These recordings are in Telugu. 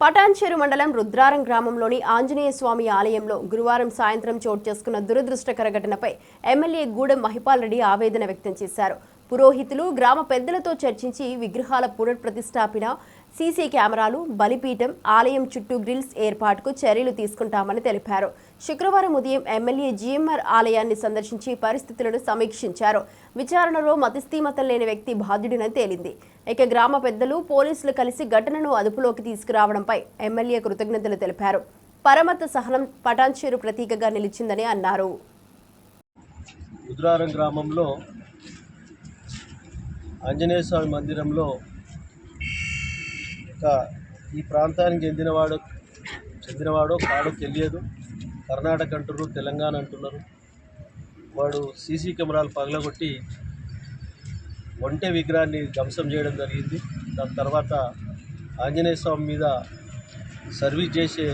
పటాన్చెరు మండలం రుద్రారం గ్రామంలోని ఆంజనేయ స్వామి ఆలయంలో గురువారం సాయంత్రం చోటు చేసుకున్న దురదృష్టకర ఘటనపై ఎమ్మెల్యే గూడెం మహిపాల్ రెడ్డి ఆవేదన వ్యక్తం చేశారు. పురోహితులు గ్రామ పెద్దలతో చర్చించి విగ్రహాల పునఃప్రతిష్టాపన సీసీ కెమెరాలు బలిపీఠం ఆలయం చుట్టూ గ్రిల్స్ ఏర్పాటుకు చర్యలు తీసుకుంటామని తెలిపారు. శుక్రవారం ఉదయం ఎమ్మెల్యే జీఎంఆర్ ఆలయాన్ని సందర్శించి పరిస్థితులను సమీక్షించారు. విచారణలో మతిస్థీమతం లేని వ్యక్తి బాధ్యుడినని తేలింది. ఇక గ్రామ పెద్దలు పోలీసులు కలిసి ఘటనను అదుపులోకి తీసుకురావడంపై ఎమ్మెల్యే కృతజ్ఞతలు తెలిపారు. పరమత సహనం పటాన్చేరు ప్రతీకగా నిలిచిందని అన్నారు. గ్రామంలో ఆంజనేయ స్వామి మందిరంలో యొక్క ఈ ప్రాంతానికి చెందినవాడు చెందినవాడో కాడో తెలియదు. కర్ణాటక అంటున్నారు తెలంగాణ అంటున్నారు. వాడు సీసీ కెమెరాలు పగలగొట్టి ఒంటె విగ్రహాన్ని ధ్వంసం చేయడం జరిగింది. దాని తర్వాత ఆంజనేయ స్వామి మీద సర్వీస్ చేసే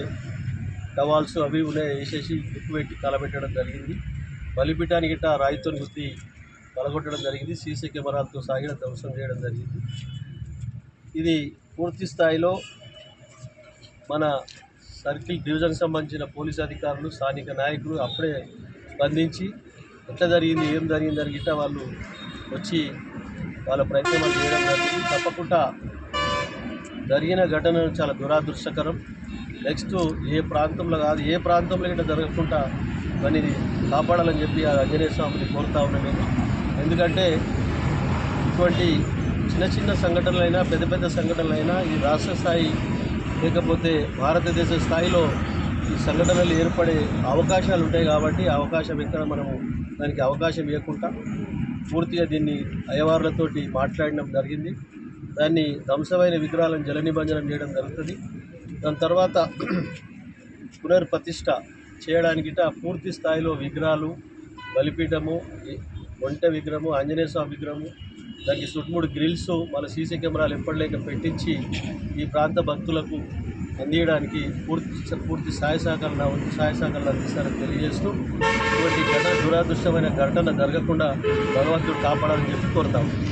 టవాల్స్ అవి ఉన్నాయి వేసేసి గుర్తు పెట్టి కలబెట్టడం జరిగింది. బలిపీఠానికి గిట్ట రాయితో గుర్తి పలగొట్టడం జరిగింది. సీసీ కెమెరాలతో సాగిన ధ్వంసం చేయడం జరిగింది. ఇది పూర్తి స్థాయిలో మన సర్కిల్ డివిజన్కి సంబంధించిన పోలీస్ అధికారులు స్థానిక నాయకులు అప్పుడే స్పందించి ఎట్లా జరిగింది ఏం జరిగింది అని గిట్ట వాళ్ళు వచ్చి వాళ్ళ ప్రయత్నం చేయడం జరిగింది. తప్పకుండా జరిగిన ఘటన చాలా దురాదృష్టకరం. నెక్స్ట్ ఏ ప్రాంతంలో కాదు ఏ ప్రాంతంలో గిట్ట జరగకుండా దాన్ని కాపాడాలని చెప్పి ఆ ఆంజనేయ స్వామిని కోరుతా ఉన్నాను ఎందుకంటే ఇటువంటి చిన్న చిన్న సంఘటనలైనా పెద్ద పెద్ద సంఘటనలైనా ఈ రాష్ట్ర స్థాయి లేకపోతే భారతదేశ స్థాయిలో ఈ సంఘటనలు ఏర్పడే అవకాశాలు ఉంటాయి కాబట్టి అవకాశం ఎక్కడ మనము దానికి అవకాశం ఇవ్వకుండా పూర్తిగా దీన్ని అయ్యవార్లతోటి మాట్లాడడం జరిగింది. దాన్ని ధ్వంసమైన విగ్రహాలను జల నిబంధనం చేయడం జరుగుతుంది. దాని తర్వాత పునర్ప్రతిష్ట చేయడానికి పూర్తి స్థాయిలో విగ్రహాలు బలిపీఠము ఈ ఒంటె విగ్రహము ఆంజనేయ స్వామి విగ్రహము దానికి చుట్టుముడు గ్రిల్స్ మన సీసీ కెమెరాలు ఎప్పటిలేక పెట్టించి ఈ ప్రాంత భక్తులకు అందియడానికి పూర్తి పూర్తి సహాయ సహకారాలు నా వంతు సహాయ సహకారాలు అందిస్తారని తెలియజేస్తూ ఇటువంటి ఘటన దురాదృష్టమైన ఘటన జరగకుండా భగవంతుడు కాపాడాలని చెప్పి కోరుతాము